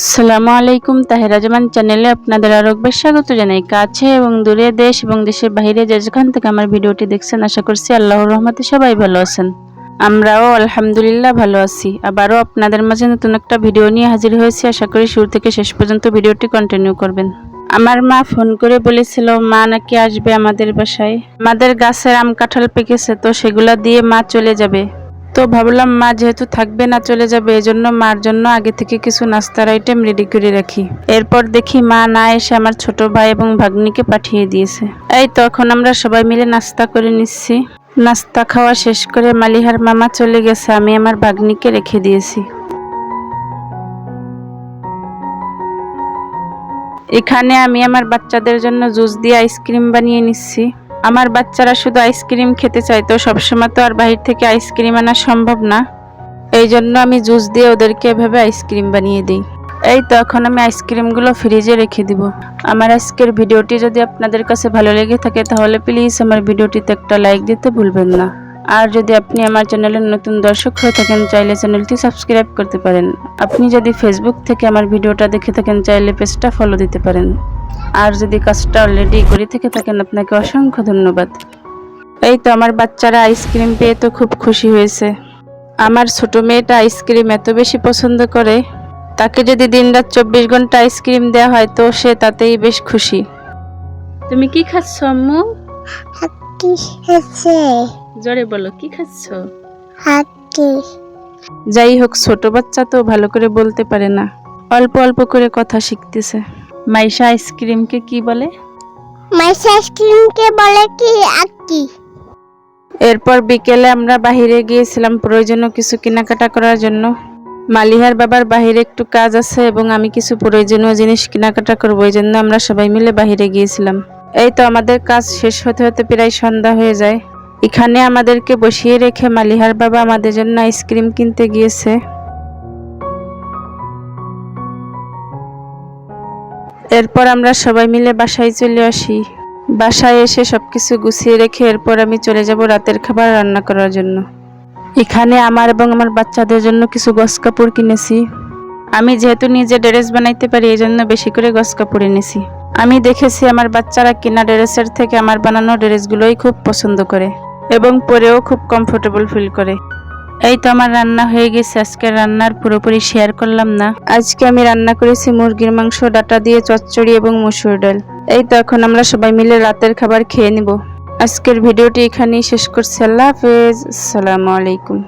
আসসালামু আলাইকুম, তাহেরা জামান চ্যানেলে আপনাদের আরও একবার স্বাগত জানাই। কাছে এবং দূরে দেশ এবং দেশের বাইরে যে যেখান থেকে আমার ভিডিওটি দেখছেন, আশা করছি আল্লাহর রহমতে সবাই ভালো আছেন। আমরাও আলহামদুলিল্লাহ ভালো আছি। আবারও আপনাদের মাঝে নতুন একটা ভিডিও নিয়ে হাজির হয়েছি। আশা করি শুরু থেকে শেষ পর্যন্ত ভিডিওটি কন্টিনিউ করবেন। আমার মা ফোন করে বলেছিল, মা নাকি আসবে আমাদের বাসায়? আমাদের গাছের আম কাঁঠাল পেকেছে, তো সেগুলা দিয়ে মা চলে যাবে। তো ভাবলাম, মা যেহেতু থাকবে না, চলে যাবে, এজন্য মার জন্য আগে থেকে কিছু নাস্তার আইটেম রেডি করে রাখি। এরপর দেখি মা না এসে আমার ছোট ভাই এবং ভাগ্নিকে পাঠিয়ে দিয়েছে। এই তো, এখন আমরা সবাই মিলে নাস্তা করে নিচ্ছি। নাস্তা খাওয়া শেষ করে মালিহার মামা চলে গেছে, আমি আমার ভাগ্নিকে রেখে দিয়েছি। এখানে আমি আমার বাচ্চাদের জন্য জুস দিয়ে আইসক্রিম বানিয়ে নিচ্ছি। আমার বাচ্চারা শুধু আইসক্রিম খেতে চায় তো সবসময় তো আর বাহির থেকে আইসক্রিম আনা সম্ভব না। এই জন্য আমি জুস দিয়ে ওদেরকে এভাবে আইসক্রিম বানিয়ে দিই। এই তো এখন আমি আইসক্রিমগুলো ফ্রিজে রেখে দিব। আমার আজকের ভিডিওটি যদি আপনাদের কাছে ভালো লেগে থাকে তাহলে প্লিজ আমার ভিডিওটিতে একটা লাইক দিতে ভুলবেন না। আর যদি আপনি আমার চ্যানেলের নতুন দর্শক হয়ে থাকেন চাইলে চ্যানেলটি সাবস্ক্রাইব করতে পারেন। আপনি যদি ফেসবুক থেকে আমার ভিডিওটা দেখে থাকেন চাইলে পেজটা ফলো দিতে পারেন। আর যদি কাজটা অলরেডি করে থেকে থাকেন আপনাকে অসংখ্য ধন্যবাদ। এই তো আমার বাচ্চারা আইসক্রিম পেয়ে তো খুব খুশি হয়েছে। আমার ছোট মেয়েটা আইসক্রিম এত বেশি পছন্দ করে তাকে যদি দিনরাত চব্বিশ ঘণ্টা আইসক্রিম দেওয়া হয় তো সে তাতেই বেশ খুশি। তুমি কি খাচ্ছ আম্মু? জোরে বলো কি খাচ্ছ? হাতি। যাই হোক ছোট বাচ্চা তো ভালো করে বলতে পারে না। অল্প অল্প করে কথা শিখতেছে। মাইশা আইসক্রিমকে কি বলে? মাইস আইসক্রিমকে বলে কি? আকি এরপর বিকেলে আমরা বাইরে গিয়েছিলাম প্রয়োজনীয় কিছু কেনাকাটা করার জন্য। মালিহার বাবার বাইরে একটু কাজ আছে এবং আমি কিছু প্রয়োজনীয় জিনিস কেনাকাটা করব এই জন্য আমরা সবাই মিলে বাইরে গিয়েছিলাম। এই তো আমাদের কাজ শেষ হতে হতে প্রায় সন্ধ্যা হয়ে যায়। এখানে আমাদেরকে বসিয়ে রেখে মালিহার বাবা আমাদের জন্য আইসক্রিম কিনতে গিয়েছে। এরপর আমরা সবাই মিলে বাসায় চলে আসি। বাসায় এসে সবকিছু গুছিয়ে রেখে এরপর আমি চলে যাব রাতের খাবার রান্না করার জন্য। এখানে আমার এবং আমার বাচ্চাদের জন্য কিছু গস কাপড় কিনেছি। আমি যেহেতু নিজে ড্রেস বানাইতে পারি এই জন্য বেশি করে গস কাপড় এনেছি। আমি দেখেছি আমার বাচ্চারা কেনা ড্রেসের থেকে আমার বানানো ড্রেসগুলোই খুব পছন্দ করে। এবং পরেও খুব কমফোর্টেবল ফিল করে। এই তো আমার রান্না হয়ে গেছে। আজকে রান্নার পুরোপুরি শেয়ার করলাম না। আজকে আমি রান্না করেছি মুরগির মাংস, ডাটা দিয়ে চচ্চড়ি এবং মসুর ডাল। এই তো এখন আমরা সবাই মিলে রাতের খাবার খেয়ে নিব। আজকের ভিডিওটি এখানেই শেষ করছি। আল্লাহ হাফেজ। আসসালামু আলাইকুম।